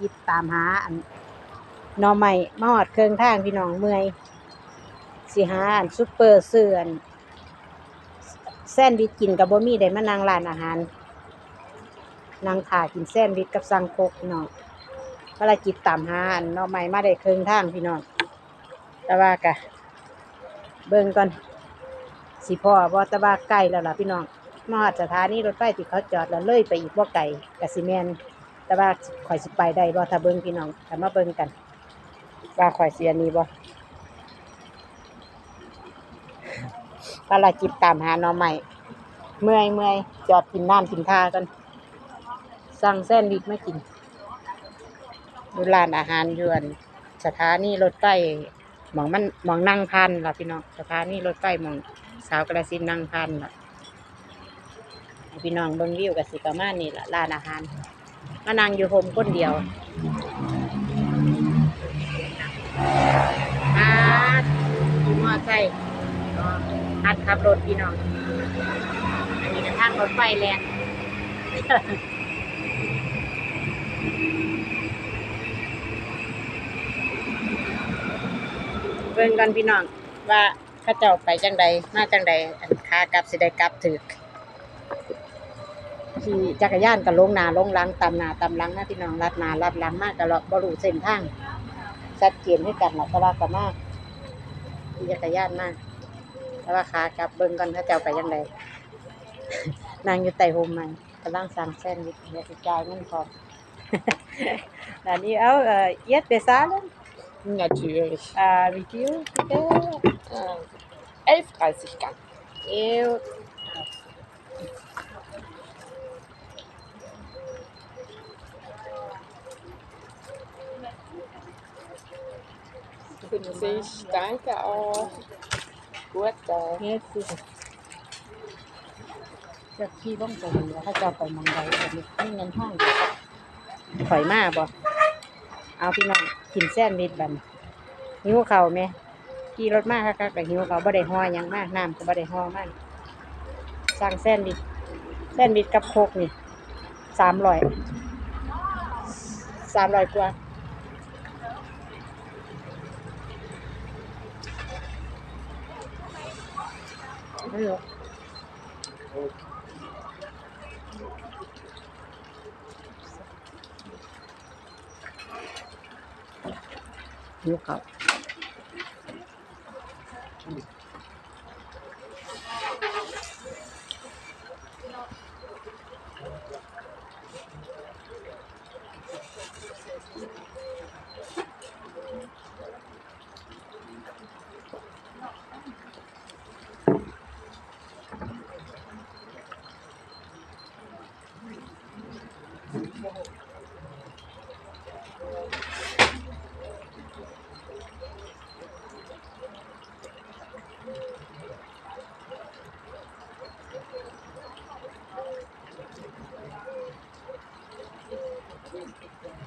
ยิบตามหาอันหนอใหม่มาหอดเครื่องทางพี่น้องเมื่อยสิหาอันซุปเปอร์เสื่อนแซนด์วิชกินกับบ่มีได้มานั่งร้านอาหารนั่งถ่ากินแซนด์วิชกับสังโคกพี่น้องภารกิจตามหาอันหนอใหม่มาได้เครื่องทางพี่น้องแต่ว่ากะเบิ่งก่อนสิพ่อบ่แตะว่าใกล้แล้วล่ะพี่น้องมาฮอดสถานีรถไฟที่เขาจอดแล้วเลยไปอีกบ่ไกลกะสิแมน แต่ว่าข่อยสิไปได้บ่ถ้าเบิ่งพี่น้องถ้ามาเบิ่งกัน ว่าข่อยเสิอันนี้บ่ภารกิจตามหาหน่อใหม่ เมื่อยเมื่อยจอดกินน้ำกินท่ากัน สั่งแซนด์วิชมากินดูร้านอาหารยวนสถานีรถไฟหมองมันหมองนั่งพันล่ะพี่น้องสถานีรถไฟหมองสาวกระสินนั่งพันล่ะพี่น้องเบิ่งวิวกับสิประมาณนี้ล่ะร้านอาหาร มานั่งอยู่โฮมคนเดียวอาขี่มอไซค์อัดขับรถพี่น้อง อันนี้ก็ทางรถไฟแลนเบิ่งกันพี่น้องว่าข้าเจ้าไปจังใดมาจังใดอันขากลับสิได้กลับถึก ขี่จักรยานก็ลงนาลงลังตามหน้าตามหลังนะพี่น้องลัดนาลัดลังมากก็เลาบรูเส้นทางชัดเจนให้กันล่ะแต่ว่าก็มากขี่จักรยานมากแต่ว่าขากลับเบิ่งกันเข้าเจ้าไปจังใดนั่งอยู่ใต้โฮมมันกำลังสั่งแซนด์วิชเดี๋ยจ่ายเงินพอมอันนี้เอาเอ่อ jetzt bezahlen Natürlich. äh, wie viel bitte Äh, 11,30 Gang. Eu. Sich, danke auch. Gut, äh, เฮ็ดสิจะขี่บ้องไปเห็นว่าเขาจะไปมองใดแบบนี้มีเงินห้องถอยมาบ่เอาพี่น้องกินแซนด์วิชบันหิวเข่าไหมขี่รถมากคักๆแต่หิวเข่าบ่ได้ห่อยังมากน้ำก็บ่ได้ห่อมากสั่งแซนด์วิชแซนด์วิชกับโคกนี่สามร้อยสามร้อยกว่า kayo. Look out.